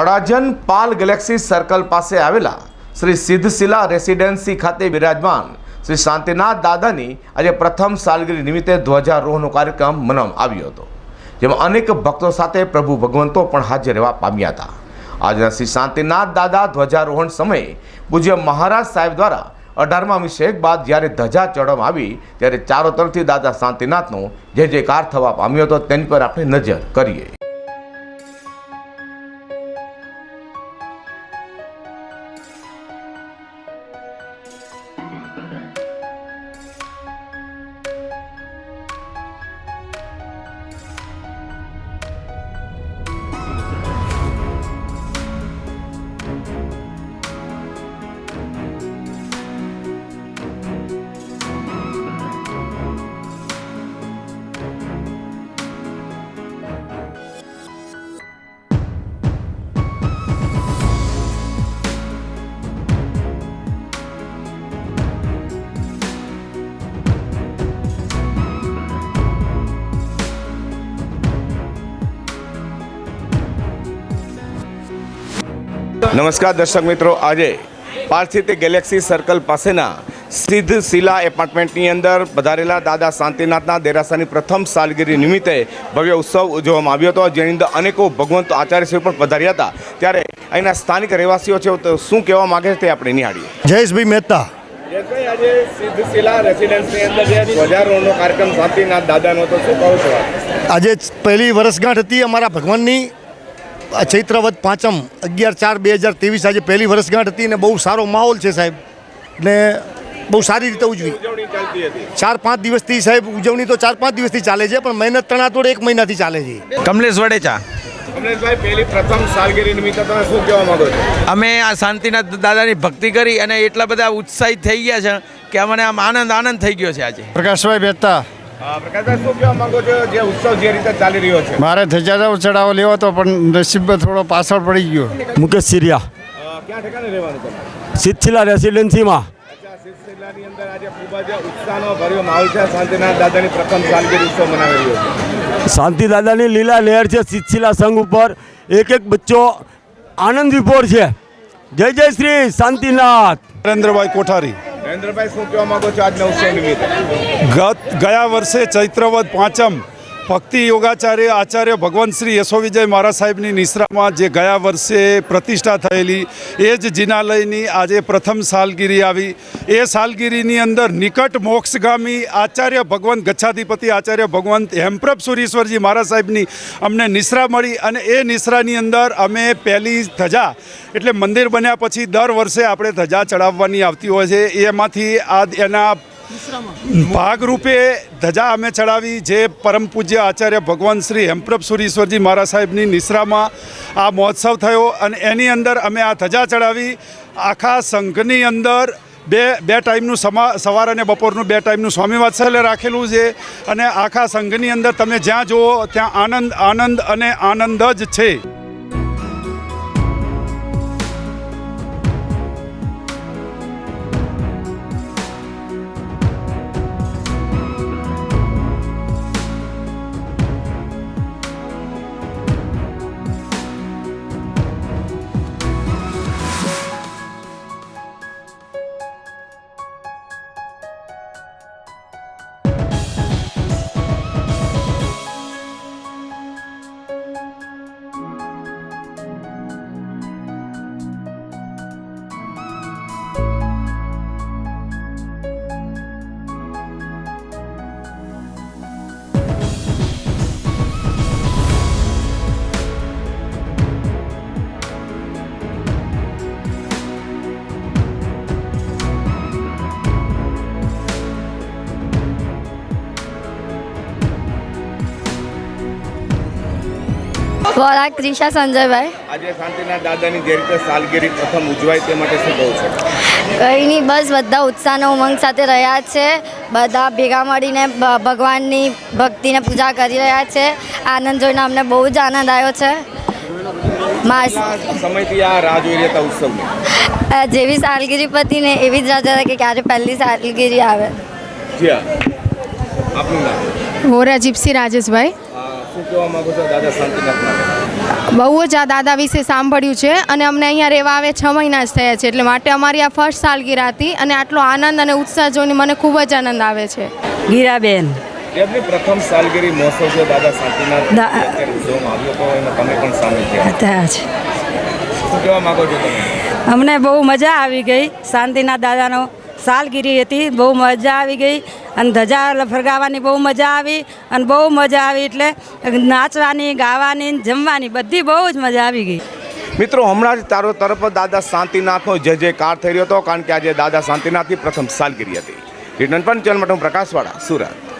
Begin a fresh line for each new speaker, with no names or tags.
અડાજન પાલ Galaxy circle પાસે આવેલા Shri Siddhshila residency ખાતે બિરાજમાન શ્રી શાંતિનાથ દાદાની આજે પ્રથમ સાલગીરી નિમિત્તે ધ્વજારોહણનો કાર્યક્રમ મનાવવામાં આવ્યો હતો, જેમાં અનેક ભક્તો સાથે પ્રભુ ભગવંતો પણ હાજર રહેવા પામ્યા હતા. આજના શ્રી શાંતિનાથ દાદા ધ્વજારોહણ સમયે પૂજ્ય મહારાજ સાહેબ દ્વારા અઢારમા અભિષેક બાદ જ્યારે ધજા ચડવામાં આવી, ત્યારે ચારો તરફથી દાદા શાંતિનાથનો જે જયકાર થવા પામ્યો હતો, તેની પર આપણે નજર કરીએ. નમસ્કાર દર્શક મિત્રો આજે પાર્થિત ગેલેક્સી સર્કલ પાસેના સિદ્ધ શિલા એપાર્ટમેન્ટની અંદર પધારેલા દાદા શાંતિનાથના દેરાસાની પ્રથમ સાલગીરી નિમિત્તે ભવ્ય ઉત્સવ ઉજવવામાં આવ્યો હતો. જેની અંદર અનેકો ભગવંત આચાર્યશ્રી પણ પધાર્યા હતા. ત્યારે અહીંના સ્થાનિક રહેવાસીઓ છે તો શું કહેવા માગે છે તે આપણે નિહાળીએ.
જયેશભાઈ મહેતા.
આજે સિદ્ધ રેસિડેન્સની અંદર જે ધ્વજારોહણનો કાર્યક્રમ શાંતિનાથ દાદાનો તો શું કહો છો
આજે પહેલી વર્ષગાંઠ હતી અમારા ભગવાનની. આ ચૈત્રવદ પાંચમ અગિયાર ચાર બે હજાર ત્રેવીસ આજે પહેલી વર્ષગાંઠ હતી ને બહુ સારો માહોલ છે સાહેબ. ને બહુ સારી રીતે ઉજવી.
ઉજવણી ચાલતી હતી.
ચાર પાંચ દિવસથી સાહેબ ઉજવણી તો ચાર પાંચ દિવસથી ચાલે છે પણ મહેનત તણાતોડ એક મહિનાથી ચાલે છે.
કમલેશ વડેચા.
કમલેશભાઈ પહેલી પ્રથમ સાલગીરી નિમિત્તે તમે શું કહેવા માંગો છો?
અમે આ શાંતિનાથ દાદાની ભક્તિ કરી અને એટલા બધા ઉત્સાહિત થઈ ગયા છે કે અમને આમ આનંદ આનંદ થઈ ગયો છે આજે.
પ્રકાશભાઈ મહેતા
હા, પ્રકાશભાઈ શું કહેવા માંગો છો? જે ઉત્સવ જે રીતે ચાલી રહ્યો છે?
મારે ધજાનો ચડાવો લેવો હતો પણ નસીબમાં થોડો પાછળ પડી ગયો.
મુકેશ સિરિયા.
અ, ક્યાં ઠેકાણે રહેવાનું તમારે
સિદ્ધશિલા રેસિડેન્સીમાં.
અચ્છા સિલસિલાની અંદર આજે ખૂબ જ ઉત્સાહનો ભર્યો માહોલ છે. શાંતિનાથ દાદાની પ્રથમ સાલગીરી ઉત્સવ મનાવી રહ્યો છે.
શાંતિ દાદાની લીલા લહેર છે સિથિલા સંઘ ઉપર. એક એક બચ્ચો આનંદ વિભોર છે. જય જય શ્રી શાંતિનાથ.
નરેન્દ્રભાઈ કોઠારી.
નરેન્દ્રભાઈ શું કહેવા માંગો છો? આજના ઉત્સવ નિમિત્તે
ગત ગયા વર્ષે ચૈત્રવદ પાંચમ ભક્તિ યોગાચાર્ય આચાર્ય ભગવંત શ્રી યશો વિજય મહારાજ સાહેબની નિશ્રામાં જે ગયા વર્ષે પ્રતિષ્ઠા થયેલી, એ જ જિનાલયની આજે પ્રથમ સાલગીરી આવી. એ સાલગીરીની અંદર નિકટ મોક્ષગામી આચાર્ય ભગવંત ગચ્છાધિપતિ આચાર્ય ભગવંત હેમપ્રભ સુરીશ્વરજી મહારાજ સાહેબની અમને નિશ્રા મળી અને એ નિશ્રાની અંદર અમે પહેલી ધજા એટલે મંદિર બન્યા પછી દર વર્ષે આપણે ધજા ચડાવવાની આવતી હોય છે. એમાંથી આ એના ભાગરૂપે ધજા અમે ચડાવી, જે પરમ પૂજ્ય આચાર્ય ભગવાન શ્રી હેમપ્રભ સુરીશ્વરજી મહારાજ સાહેબની નિશ્રામાં આ મહોત્સવ થયો અને એની અંદર અમે આ ધજા ચડાવી. આખા સંઘની અંદર બે બે ટાઈમનું સમા, સવાર અને બપોરનું બે ટાઈમનું સ્વામી વાત્સલ્ય રાખેલું છે અને આખા સંઘની અંદર તમે જ્યાં જુઓ ત્યાં આનંદ આનંદ અને આનંદ જ છે.
વોરા ક્રિશા સંજયભાઈ.
આજે શાંતિના દાદાની જે રીતે સાલગીરી પ્રથમ ઉજવાય તે માટે શું કહું છું?
કંઈ નહીં બસ બધા ઉત્સાહનો ઉમંગ સાથે રહ્યા છે. બધા ભેગા મળીને ભગવાનની ભક્તિને પૂજા કરી રહ્યા છે. આનંદ જોઈને અમને બહુ જ આનંદ આવ્યો છે.
સમયથી આ રાહ જોઈ રહ્યા હતા ઉત્સવની.
જેવી સાલગીરી પતીને એવી જ રાજા કે ક્યારે પહેલી સાલગીરી આવે.
જી હા. આપનું નામ?
વોરા જીપ્સી રાજેશભાઈ.
શું કહેવા માંગો છો? દાદા શાંતિનાથ
બહુ જ આ દાદા વિશે સાંભળ્યું છે અને અમને અહીંયા રહેવા આવે છ મહિના જ થયા છે એટલે માટે અમારી આ ફર્સ્ટ સાલગીરા હતી અને આટલો આનંદ અને ઉત્સાહ જોઈને મને ખૂબ જ આનંદ આવે છે.
ગીરાબેન.
એમની પ્રથમ સાલગીરી મહોત્સવ છે? દાદા શાંતિનાથ
દા-
અત્યારે ઉજવવામાં આવ્યો હતો એમાં તમે પણ સામેલ થયા.
ત્યાં
શું કહેવા માંગો છો તમે?
અમને બહુ મજા આવી ગઈ. શાંતિનાથ દાદાનો સાલગીરી હતી, બહુ મજા આવી ગઈ અને ધજા ફરગાવવાની બહુ મજા આવી અને બહુ મજા આવી એટલે નાચવાની, ગાવાની, જમવાની બધી બહુ જ મજા આવી ગઈ.
મિત્રો, હમણાં જ તારો તરફ દાદા શાંતિનાથનો જે જયકાર થઈ રહ્યો હતો, કારણ કે આજે દાદા શાંતિનાથની પ્રથમ સાલગીરી હતી. રિટર્ન પણ ચેનલ માટે પ્રકાશવાળા, સુરત.